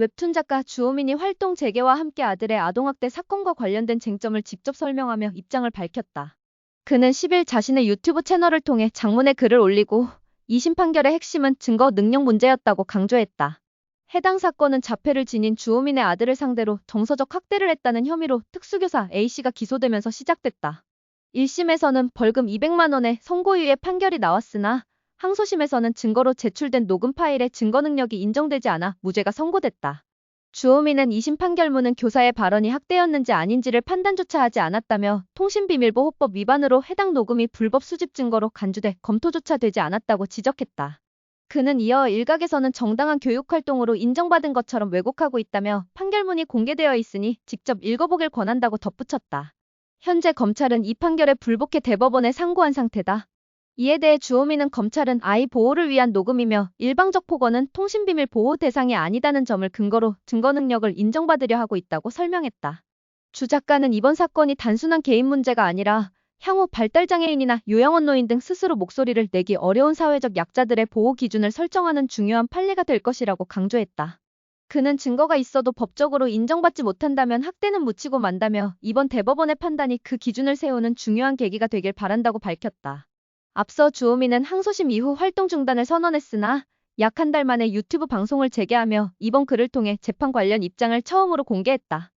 웹툰 작가 주호민이 활동 재개와 함께 아들의 아동학대 사건과 관련된 쟁점을 직접 설명하며 입장을 밝혔다. 그는 10일 자신의 유튜브 채널을 통해 장문의 글을 올리고 2심 판결의 핵심은 증거 능력 문제였다고 강조했다. 해당 사건은 자폐를 지닌 주호민의 아들을 상대로 정서적 학대를 했다는 혐의로 특수교사 A씨가 기소되면서 시작됐다. 1심에서는 벌금 200만 원의 선고유예 판결이 나왔으나 항소심에서는 증거로 제출된 녹음 파일의 증거 능력이 인정되지 않아 무죄가 선고됐다. 주호민은 2심 판결문은 교사의 발언이 학대였는지 아닌지를 판단조차 하지 않았다며 통신비밀보 호법 위반으로 해당 녹음이 불법 수집 증거로 간주돼 검토조차 되지 않았다고 지적했다. 그는 이어 일각에서는 정당한 교육활동으로 인정받은 것처럼 왜곡하고 있다며 판결문이 공개되어 있으니 직접 읽어보길 권한다고 덧붙였다. 현재 검찰은 이 판결에 불복해 대법원에 상고한 상태다. 이에 대해 주호민은 검찰은 아이 보호를 위한 녹음이며 일방적 폭언은 통신비밀 보호 대상이 아니다는 점을 근거로 증거 능력을 인정받으려 하고 있다고 설명했다. 주 작가는 이번 사건이 단순한 개인 문제가 아니라 향후 발달장애인이나 요양원 노인 등 스스로 목소리를 내기 어려운 사회적 약자들의 보호 기준을 설정하는 중요한 판례가 될 것이라고 강조했다. 그는 증거가 있어도 법적으로 인정받지 못한다면 학대는 묻히고 만다며 이번 대법원의 판단이 그 기준을 세우는 중요한 계기가 되길 바란다고 밝혔다. 앞서 주호민은 항소심 이후 활동 중단을 선언했으나 약 한 달 만에 유튜브 방송을 재개하며 이번 글을 통해 재판 관련 입장을 처음으로 공개했다.